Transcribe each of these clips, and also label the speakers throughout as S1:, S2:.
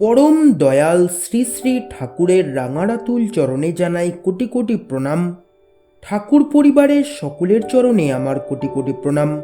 S1: পরম দয়াল শ্রী শ্রী ঠাকুরের রাঙারাতুল চরণে জানাই কোটি কোটি প্রণাম। ঠাকুর পরিবারের সকলের চরণে আমার কোটি কোটি প্রণাম।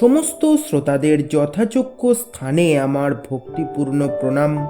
S1: সমস্ত শ্রোতাদের যথাযোগ্য স্থানে আমার ভক্তিপূর্ণ প্রণাম।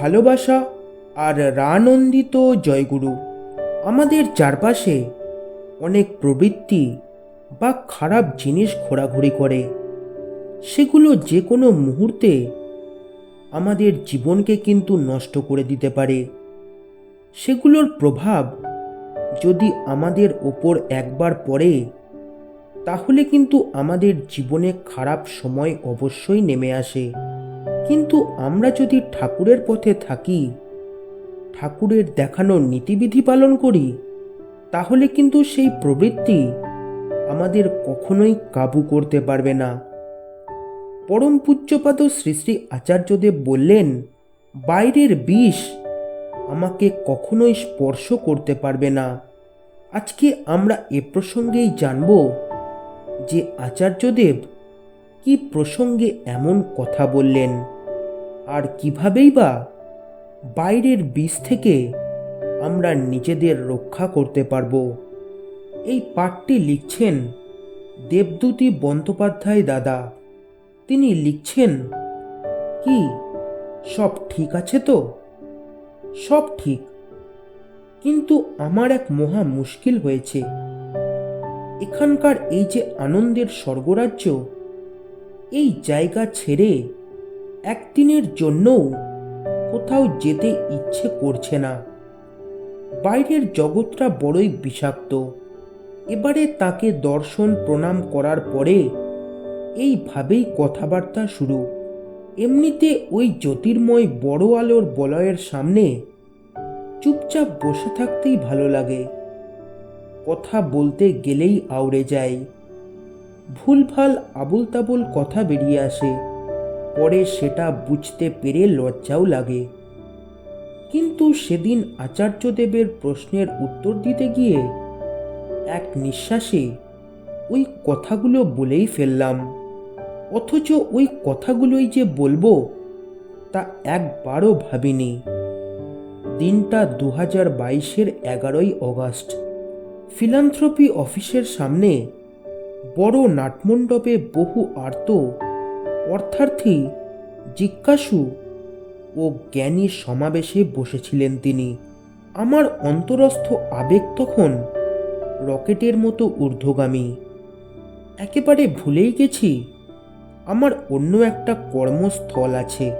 S1: ভালোবাসা আর রানন্দিত জয়গুরু। আমাদের চারপাশে অনেক প্রবৃত্তি বা খারাপ জিনিস ঘোরাঘুরি করে। সেগুলো যে কোনো মুহূর্তে আমাদের জীবনকে কিন্তু নষ্ট করে দিতে পারে। সেগুলোর প্রভাব যদি আমাদের ওপর একবার পড়ে, তাহলে কিন্তু আমাদের জীবনে খারাপ সময় অবশ্যই নেমে আসে। কিন্তু আমরা যদি ঠাকুরের পথে থাকি, ঠাকুরের দেখানো নীতিবিধি পালন করি, তাহলে কিন্তু সেই প্রবৃত্তি আমাদের কখনোই কাবু করতে পারবে না। পরম পূজ্যপাদ শ্রী শ্রী আচার্যদেব বললেন, বাইরের বিষ আমাকে কখনোই স্পর্শ করতে পারবে না। আজকে আমরা এ প্রসঙ্গেই জানব যে আচার্যদেব কি প্রসঙ্গে এমন কথা বললেন আর কিভাবেই বা বাইরের বিষ থেকে আমরা নিজেদের রক্ষা করতে পারব। এই পাঠটি লিখছেন দেবদূতি বন্দ্যোপাধ্যায় দাদা। তিনি লিখছেন, কি, সব ঠিক আছে তো? সব ঠিক। কিন্তু আমার এক মহা মুশকিল হয়েছে। এখানকার এই যে আনন্দের স্বর্গরাজ্য, এই জায়গা ছেড়ে একদিনের জন্যও কোথাও যেতে ইচ্ছে করছে না। বাইরের জগৎটা বড়ই বিষাক্ত। এবারে তাকে দর্শন প্রণাম করার পরে এইভাবেই কথাবার্তা শুরু। এমনিতে ওই জ্যোতির্ময় বড় আলোর বলয়ের সামনে চুপচাপ বসে থাকতেই ভালো লাগে। কথা বলতে গেলেই আউড়ে যায়। ভুলভাল আবুল তাবুল কথা বেরিয়ে আসে। পরে সেটা বুঝতে পেরে লজ্জাও লাগে। কিন্তু সেদিন আচার্যদেবের প্রশ্নের উত্তর দিতে গিয়ে এক নিঃশ্বাসে ওই কথাগুলো বলেই ফেললাম। অথচ ওই কথাগুলোই যে বলব, তা একবারও ভাবিনি। দিনটা দু হাজার বাইশের এগারোই অগাস্ট। ফিলান্থ্রপি অফিসের সামনে বড় নাটমণ্ডপে বহু আর্ত, অর্থার্থী, জিজ্ঞাসু ও জ্ঞানী সমাবেশে বসেছিলেন তিনি। আমার অন্তরস্থ আবেগ তখন রকেটের মতো ঊর্ধ্বগামী। একেবারে ভুলেই গেছি। আমার অন্য একটা কর্মস্থল আছে।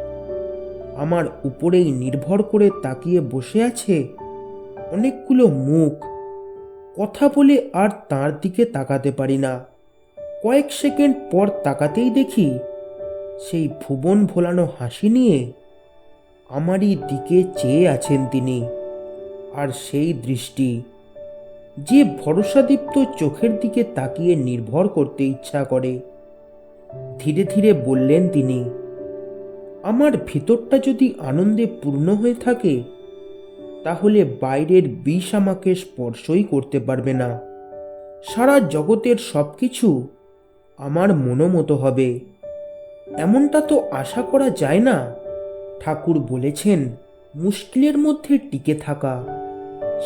S1: আমার উপরেই নির্ভর করে তাকিয়ে বসে আছে অনেকগুলো মুখ। কথা বলে আর তার দিকে তাকাতে পারি না। কয়েক সেকেন্ড পর তাকাতেই দেখি সেই ভুবন ভোলানো হাসি নিয়ে আমারই দিকে চেয়ে আছেন তিনি। আর সেই দৃষ্টি, যে ভরসাদীপ্ত চোখের দিকে তাকিয়ে নির্ভর করতে ইচ্ছা করে। ধীরে ধীরে বললেন তিনি, আমার ভিতরটা যদি আনন্দে পূর্ণ হয়ে থাকে, তাহলে বাইরের বিষ আমাকে স্পর্শই করতে পারবে না। সারা জগতের সব কিছু আমার মনোমতো হবে। এমনটা তো আশা করা যায় না। ঠাকুর বলেছেন, মুশকিলের মধ্যে টিকে থাকা,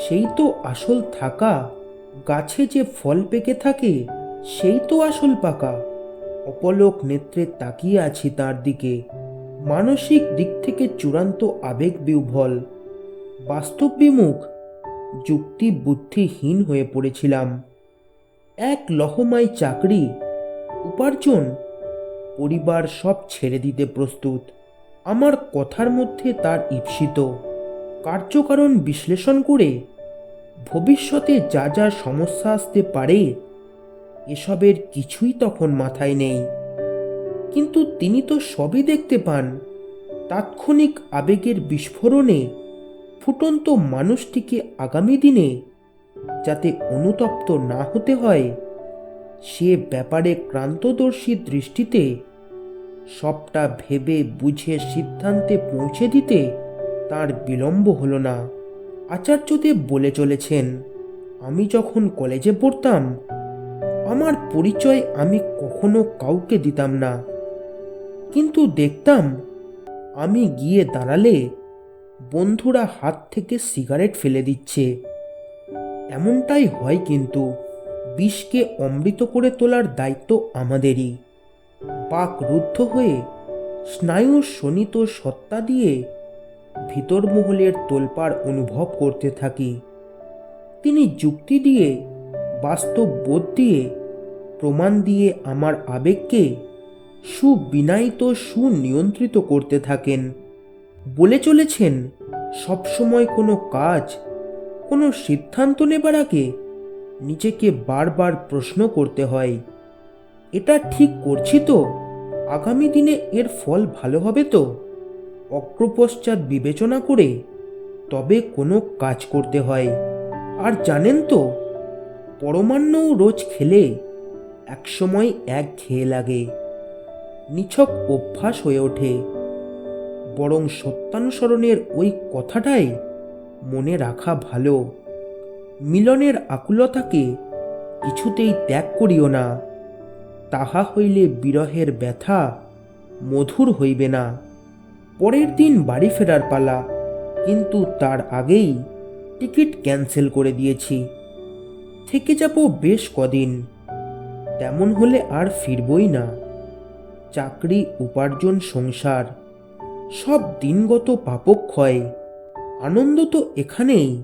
S1: সেই তো আসল থাকা। গাছে যে ফল পেকে থাকে, সেই তো আসল পাকা। অপলক নেত্রে তাকিয়ে আছি তার দিকে। মানসিক দিক থেকে চূড়ান্ত আবেগ বিহ্বল বাস্তব বিমুখ যুক্তি বুদ্ধিহীন হয়ে পড়েছিলাম। এক লহমাই চাকরি, উপার্জন, পরিবার সব ছেড়ে দিতে প্রস্তুত। আমার কথার মধ্যে তার ঈপ্সিত। কার্যকারণ বিশ্লেষণ করে ভবিষ্যতে যা যা সমস্যা আসতে পারে এসবের কিছুই তখন মাথায় নেই। কিন্তু তিনি তো সবই দেখতে পান। তাৎক্ষণিক আবেগের বিস্ফোরণে ফুটন্ত মানুষটিকে আগামী দিনে যাতে অনুতপ্ত না হতে হয়, সে ব্যাপারে ক্রান্তদর্শী দৃষ্টিতে সবটা ভেবে বুঝে সিদ্ধান্তে পৌঁছে দিতে তার বিলম্ব হলো না। আচার্যদেব বলে চলেছেন, আমি যখন কলেজে পড়তাম আমার পরিচয় আমি কখনো কাউকে দিতাম না। কিন্তু দেখতাম আমি গিয়ে দাঁড়ালে বন্ধুরা হাত থেকে সিগারেট ফেলে দিচ্ছে। এমনটাই হয় কিন্তু বিষকে অমৃত করে তোলার দায়িত্ব আমাদেরই। বাক রুদ্ধ হয়ে স্নায়ু শোণিত সত্তা দিয়ে ভিতর মহলের তোলপাড় অনুভব করতে থাকি। তিনি যুক্তি দিয়ে বাস্তব বোধ দিয়ে প্রমাণ দিয়ে আমার আবেগকে সুবিনায়িত, সুনিয়ন্ত্রিত করতে থাকেন। বলে চলেছেন, সবসময় কোনো কাজ, কোনো সিদ্ধান্ত নেবার আগে নিজেকে বারবার প্রশ্ন করতে হয়, এটা ঠিক করছি তো? আগামী দিনে এর ফল ভালো হবে তো? অগ্রপশ্চাৎ বিবেচনা করে তবে কোনো কাজ করতে হয়। আর জানেন তো পরমান্নও রোজ খেলে, একসময় এক খেয়ে লাগে। নিছক অভ্যাস হয়ে ওঠে। বরং সত্যানুসরণের ওই কথাটাই মনে রাখা ভালো। মিলনের আকুলতাকে কিছুতেই ত্যাগ করিও না। তাহা হইলে বিরহের ব্যথা মধুর হইবে না। পরের দিন বাড়ি ফেরার পালা, কিন্তু তার আগেই টিকিট ক্যান্সেল করে দিয়েছি। থেকে যাব বেশ কদিন। তেমন হলে আর ফিরবই না। চাকরি, উপার্জন, সংসার, সব দিনগত পাপক্ষয়। আনন্দ তো এখানেই।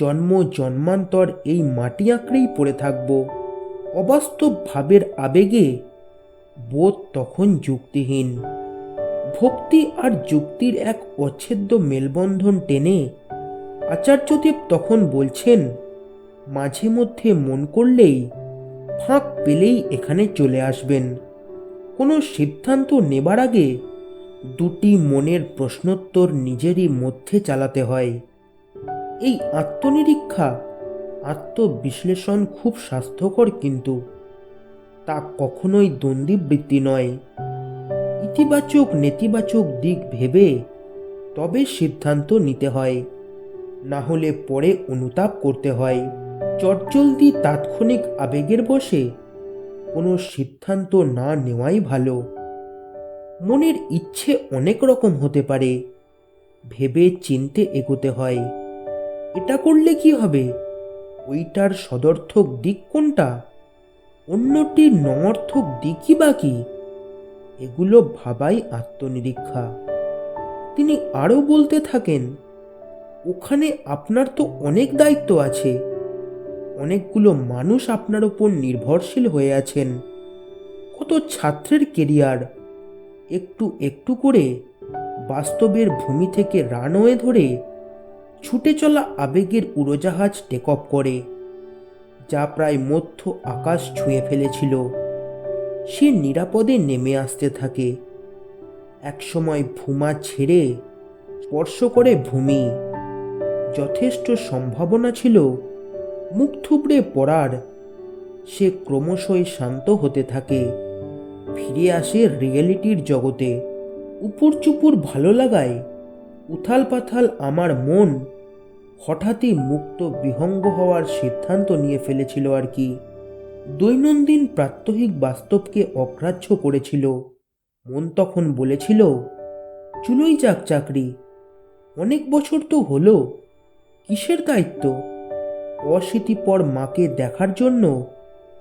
S1: জন্ম, জন্মান্তর এই মাটি আঁকড়েই পড়ে থাকব। অবাস্তব ভাবের আবেগে বোধ তখন যুক্তিহীন। ভক্তি আর যুক্তির এক অচ্ছেদ্য মেলবন্ধন টেনে আচার্যদেব তখন বলছেন মাঝে মধ্যে মন করলেই ফাঁক পেলেই এখানে চলে আসবেন। কোনো সিদ্ধান্ত নেবার আগে দুটি মনের প্রশ্নোত্তর নিজেরই মধ্যে চালাতে হয়। এই আত্মনিরীক্ষা, আত্মবিশ্লেষণ খুব স্বাস্থ্যকর কিন্তু। তা কখনোই দ্বন্দ্বীবৃত্তি নয়। ইতিবাচক, নেতিবাচক দিক ভেবে তবে সিদ্ধান্ত নিতে হয়। না হলে পরে অনুতাপ করতে হয়। চটজলদি তাৎক্ষণিক আবেগের বসে কোনো সিদ্ধান্ত না নেওয়াই ভালো। মনের ইচ্ছে অনেক রকম হতে পারে। ভেবে চিনতে এগোতে হয়। এটা করলে কি হবে? ওইটার সদর্থক দিক কোনটা? অন্যটির নমর্থক দিকই বা কি? এগুলো ভাবাই আত্মনিরীক্ষা। তিনি আরও বলতে থাকেন, ওখানে আপনার তো অনেক দায়িত্ব আছে। অনেকগুলো মানুষ আপনার ওপর নির্ভরশীল হয়ে আছেন। কত ছাত্রের কেরিয়ার। একটু একটু করে বাস্তবের ভূমি থেকে রানওয়ে ধরে ছুটে চলা আবেগের উড়োজাহাজ টেক অফ করে, যা প্রায় মধ্য আকাশ ছুঁয়ে ফেলেছিল। সে নিরাপদে নেমে আসতে থাকে। একসময় ভূমা ছেড়ে স্পর্শ করে ভূমি। যথেষ্ট সম্ভাবনা ছিল মুখ থুবড়ে পড়ার, সে ক্রমশই শান্ত হতে থাকে। ফিরে আসে রিয়েলিটির জগতে। উপর চুপুর ভালো লাগায় উথাল পাথাল আমার মন। হঠাৎই মুক্ত বিহঙ্গ হওয়ার সিদ্ধান্ত নিয়ে ফেলেছিল আর কি। দৈনন্দিন প্রাত্যহিক বাস্তবকে অগ্রাহ্য করেছিল। মন তখন বলেছিল, চুলোই যাক চাকরি, অনেক বছর তো হলো, কিসের দায়িত্ব? অশীতিপর মাকে দেখার জন্য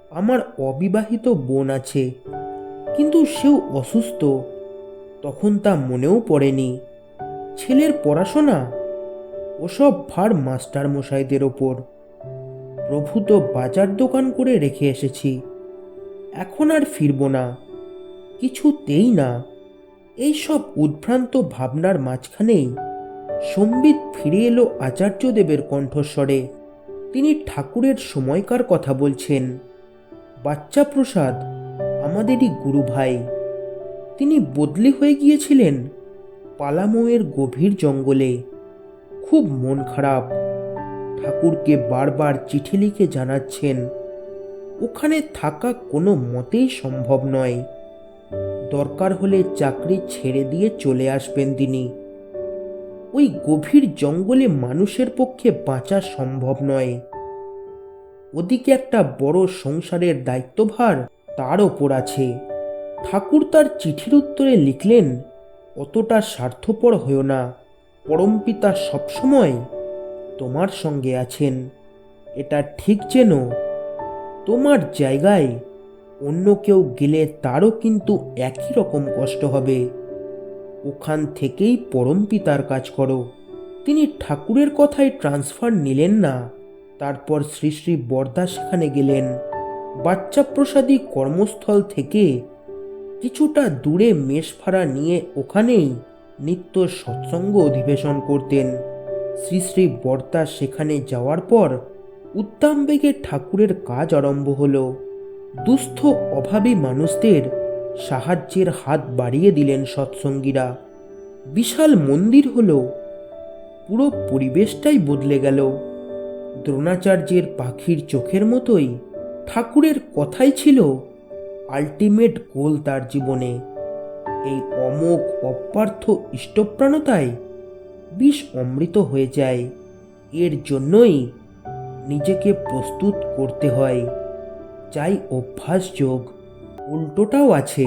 S1: আমার অবিবাহিত বোন আছে। কিন্তু সেও অসুস্থ। তখন তা মনেও পড়েনি। ছেলের পড়াশোনা? ওসব ভার মাস্টার মশাইদের ওপর। প্রভু তো বাজার দোকান করে রেখে এসেছি। এখন আর ফিরব না। কিছুতেই না। এই সব উদ্ভ্রান্ত ভাবনার মাঝখানেই সম্বিত ফিরে এলো আচার্যদেবের কণ্ঠস্বরে। তিনি ঠাকুরের সময়কার কথা বলছেন। বাচ্চা প্রসাদ, আমাদেরই গুরু ভাই। তিনি বদলি হয়ে গিয়েছিলেন পালামোয়ের গভীর জঙ্গলে। খুব মন খারাপ। ঠাকুরকে বারবার চিঠি লিখে জানাচ্ছেন, ওখানে থাকা কোনো মতেই সম্ভব নয়। দরকার হলে চাকরি ছেড়ে দিয়ে চলে আসবেন তিনি। ওই গভীর জঙ্গলে মানুষের পক্ষে বাঁচা সম্ভব নয়। ওদিকে একটা বড় সংসারের দায়িত্বভার তার ওপর আছে। ঠাকুর তার চিঠির উত্তরে লিখলেন, অতটা স্বার্থপর হও না। পরমপিতা সবসময় তোমার সঙ্গে আছেন। এটা ঠিক যেন তোমার জায়গায় অন্য কেউ গেলে তারও কিন্তু একই রকম কষ্ট হবে। ওখান থেকেই পরমপিতার কাজ করো। তিনি ঠাকুরের কথায় ট্রান্সফার নিলেন না। তারপর শ্রী শ্রী বরদা সেখানে গেলেন। বাচ্চা প্রসাদী কর্মস্থল থেকে কিছুটা দূরে মেষ ভাড়া নিয়ে ওখানেই নিত্য সৎসঙ্গ অধিবেশন করতেন। শ্রী শ্রী বর্তা সেখানে যাওয়ার পর উত্তাম বেগে ঠাকুরের কাজ আরম্ভ হলো। দুস্থ অভাবী মানুষদের সাহায্যের হাত বাড়িয়ে দিলেন সৎসঙ্গীরা। বিশাল মন্দির হলো, পুরো পরিবেশটাই বদলে গেল। দ্রোণাচার্যের পাখির চোখের মতোই ঠাকুরের কথাই ছিল আলটিমেট গোল তার জীবনে। এই অমোঘ, অপার্থ, ইষ্টপ্রাণতায় বিষ অমৃত হয়ে যায়। এর জন্যই নিজেকে প্রস্তুত করতে হয়। চাই অভ্যাস যোগ উল্টোটাও আছে।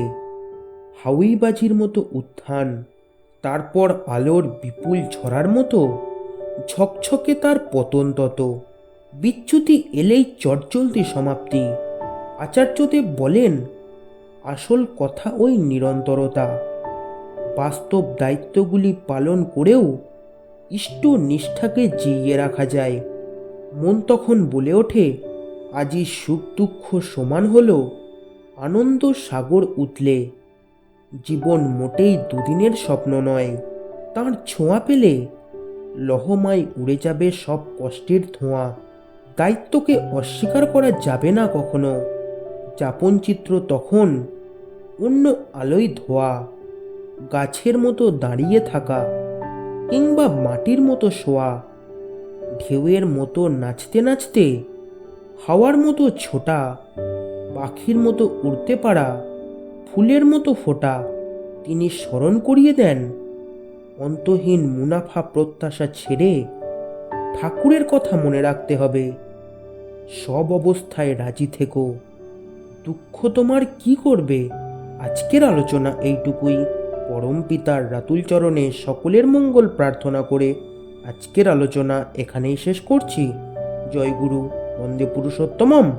S1: হাউইবাজির মতো উত্থান, তারপর আলোর বিপুল ঝরার মতো, ঝকঝকে তার পতন তত। বিচ্যুতি এলেই চটচলতি সমাপ্তি। আচার্যদেব বলেন, আসল কথা ওই নিরন্তরতা। বাস্তব দায়িত্বগুলি পালন করেও ইষ্ট নিষ্ঠাকে জিইয়ে রাখা যায়। মন তখন বলে ওঠে আজই সুখ দুঃখ সমান হলো আনন্দ সাগর উতলে। জীবন মোটেই দুদিনের স্বপ্ন নয়, তার ছোঁয়া পেলে লহমায় উড়ে যাবে সব কষ্টের ধোঁয়া। দায়িত্বকে অস্বীকার করা যাবে না কখনো। যাপন চিত্র তখন অন্য আলোয় ধোয়া। গাছের মতো দাঁড়িয়ে থাকা কিংবা মাটির মতো শোয়া। ঢেউয়ের মতো নাচতে নাচতে হাওয়ার মতো ছোটা। পাখির মতো উড়তে পারা, ফুলের মতো ফোটা তিনি স্মরণ করিয়ে দেন। অন্তহীন মুনাফা প্রত্যাশা ছেড়ে ঠাকুরের কথা মনে রাখতে হবে। সব অবস্থায় রাজি থেকো। দুঃখ তোমার কি করবে? আজকের আলোচনা এইটুকুই। পরম পিতার রাতুল চরণে সকলের মঙ্গল প্রার্থনা করে আজকের আলোচনা এখানেই শেষ করছি। জয় গুরু বন্দে পুরুষোত্তমম।